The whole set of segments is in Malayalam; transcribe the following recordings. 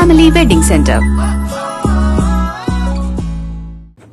Family wedding centre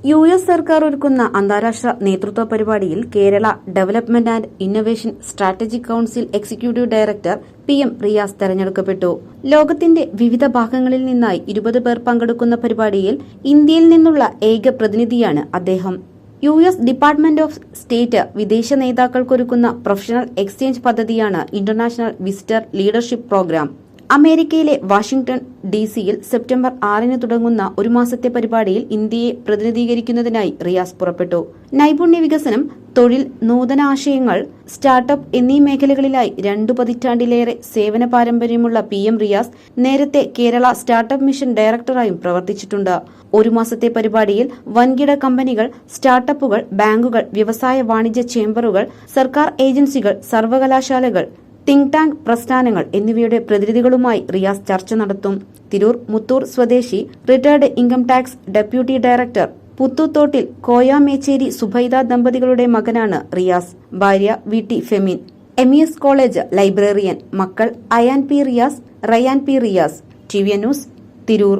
U S സർക്കാർ ഒരുക്കുന്ന അന്താരാഷ്ട്ര നേതൃത്വ പരിപാടിയിൽ Kerala development and innovation strategic council executive director P M Riyas തെരഞ്ഞെടുക്കപ്പെട്ടു. ലോകത്തിന്റെ വിവിധ ഭാഗങ്ങളിൽ നിന്നായി ഇരുപത് പേർ പങ്കെടുക്കുന്ന പരിപാടിയിൽ ഇന്ത്യയിൽ നിന്നുള്ള ഏക പ്രതിനിധിയാണ് അദ്ദേഹം. U S department of state വിദേശ നേതാക്കൾക്കൊരുക്കുന്ന പ്രൊഫഷണൽ എക്സ്ചേഞ്ച് പദ്ധതിയാണ് ഇന്റർനാഷണൽ വിസിറ്റർ ലീഡർഷിപ്പ് പ്രോഗ്രാം അമേരിക്കയിലെ വാഷിംഗ്ടൺ ഡി സിയിൽ സെപ്റ്റംബർ ആറിന് തുടങ്ങുന്ന ഒരു മാസത്തെ പരിപാടിയിൽ ഇന്ത്യയെ പ്രതിനിധീകരിക്കുന്നതിനായി റിയാസ് പുറപ്പെട്ടു. നൈപുണ്യ വികസനം തൊഴിൽ നൂതനാശയങ്ങൾ സ്റ്റാർട്ടപ്പ് എന്നീ മേഖലകളിലായി രണ്ടു പതിറ്റാണ്ടിലേറെ സേവന പാരമ്പര്യമുള്ള പി എം റിയാസ് നേരത്തെ കേരള സ്റ്റാർട്ടപ്പ് മിഷൻ ഡയറക്ടറായും പ്രവർത്തിച്ചിട്ടുണ്ട്. ഒരു മാസത്തെ പരിപാടിയിൽ വൻകിട കമ്പനികൾ സ്റ്റാർട്ടപ്പുകൾ ബാങ്കുകൾ വ്യവസായ വാണിജ്യ ചേംബറുകൾ സർക്കാർ ഏജൻസികൾ സർവകലാശാലകൾ തിങ്ക് ടാങ്ക് പ്രസ്ഥാനങ്ങൾ എന്നിവയുടെ പ്രതിനിധികളുമായി റിയാസ് ചർച്ച നടത്തും. തിരൂർ മുത്തൂർ സ്വദേശി retired income tax deputy director Puthuthottil Koyamecheri Zubaida ദമ്പതികളുടെ മകനാണ് റിയാസ്. ഭാര്യ V T Femin. M E S college librarian മക്കൾ Ayan P Riyas Rayan P Riyas. T V news Tirur.